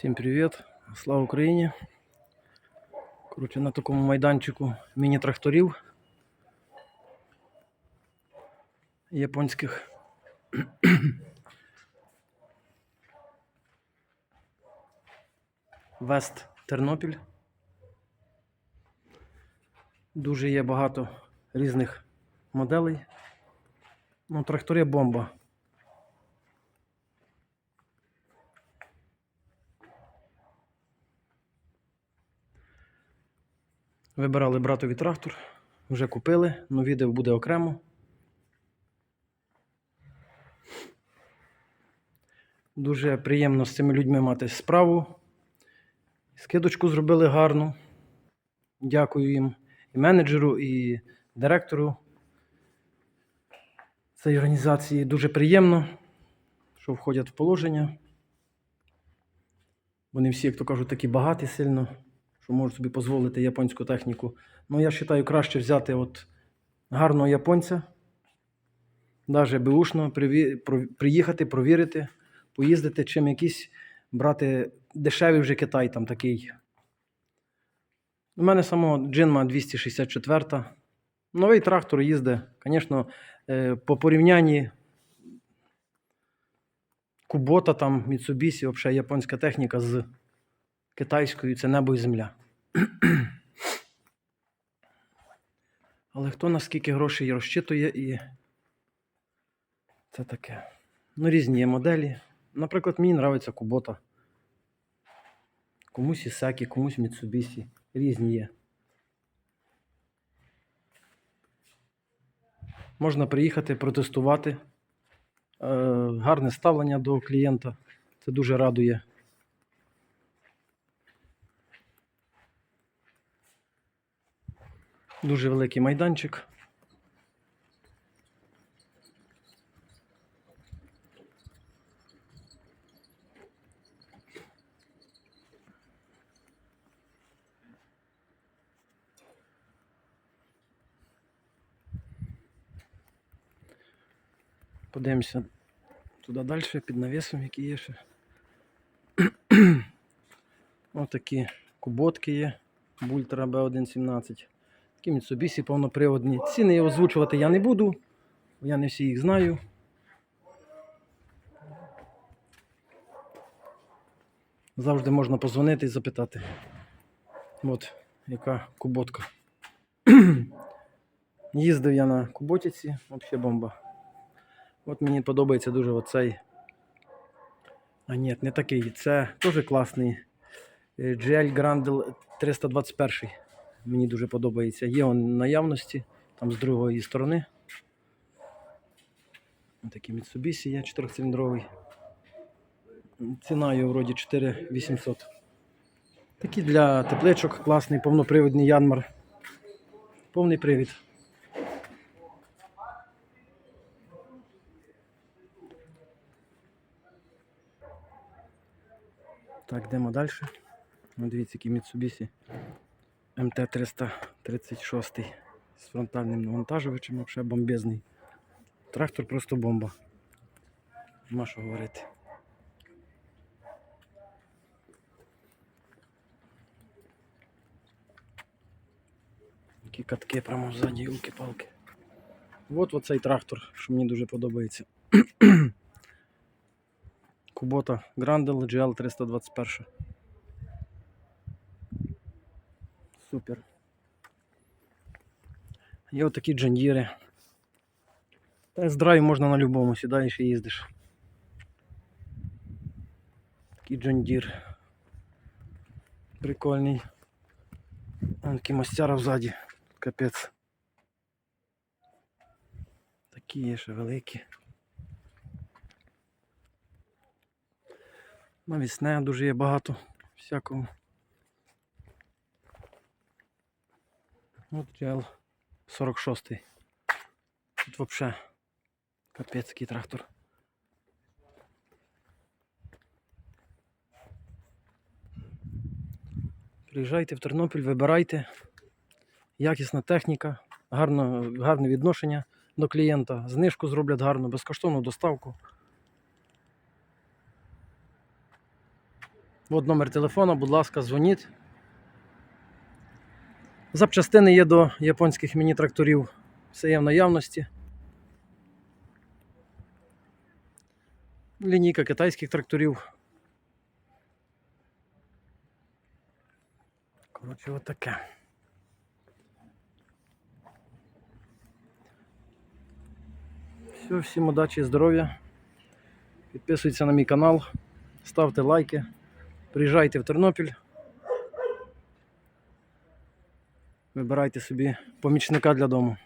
Всім привіт! Слава Україні! Коротше, на такому майданчику міні-тракторів японських. Вест Тернопіль. Дуже є багато різних моделей. Ну, трактори бомба. Вибирали братові трактор, вже купили, але відео буде окремо. Дуже приємно з цими людьми мати справу. Скидочку зробили гарну. Дякую їм і менеджеру, і директору цієї організації. Дуже приємно, що входять в положення. Вони всі, як то кажуть, такі багаті сильно, що можуть собі дозволити японську техніку. Ну, я вважаю, краще взяти от гарного японця, навіть беушно приїхати, провірити, поїздити, чим якийсь брати дешевий вже Китай там такий. У мене самого Джинма 264. Новий трактор їздить, звісно, е, по порівнянні Кубота, там, Mitsubishi, взагалі японська техніка з китайською це небо і земля. Але хто наскільки грошей розчитує і це таке. Ну, різні є моделі. Наприклад, мені подобається Кубота. Комусь Ісакі, комусь Mitsubishi. Різні є. Можна приїхати, протестувати. Е, гарне ставлення до клієнта. Це дуже радує. Дуже великий майданчик. Подивимося туди далі, під навісом, які є ще. Отакі куботки є. Бультра B117. Такі Mitsubishi повноприводні. Ціни озвучувати я не буду, бо я не всі їх знаю. Завжди можна позвонити і запитати. От яка куботка. Їздив я на куботіці, взагалі бомба. От мені подобається дуже оцей. А ні, не такий. Це теж класний. GL Grandel 321. Мені дуже подобається. Є он наявності, там з другої сторони. Такий Mitsubishi є 4-циліндровий. Ціна його вроді 4800. Такий для тепличок класний, повнопривідний Янмар. Повний привід. Так, йдемо далі. Дивіться, який Mitsubishi МТ-336 з фронтальним навантажувачем, взагалі бомбезний. Трактор просто бомба. Нема що говорити. Які катки прямо ззаді, юлки-палки. От оцей трактор, що мені дуже подобається. Кубота Grandel GL 321. Супер. Є отакі джандіри. Тест-драйв можна на любому, сідаєш і їздиш. Такий джандір. Прикольний. Вон такий мастяра взаді. Капець. Такі є ще великі. Навісне дуже є багато всякого. От GL 46. Тут вообще капець який трактор. Приїжджайте в Тернопіль, вибирайте. Якісна техніка, гарно, гарне відношення до клієнта, знижку зроблять гарно, безкоштовну доставку. От номер телефона, будь ласка, дзвоніть. Запчастини є до японських міні-тракторів. Все є в наявності. Лінійка китайських тракторів. Коротше, отаке. Все, всім удачі, здоров'я. Підписуйтесь на мій канал, ставте лайки, приїжджайте в Тернопіль. Вибирайте собі помічника для дому.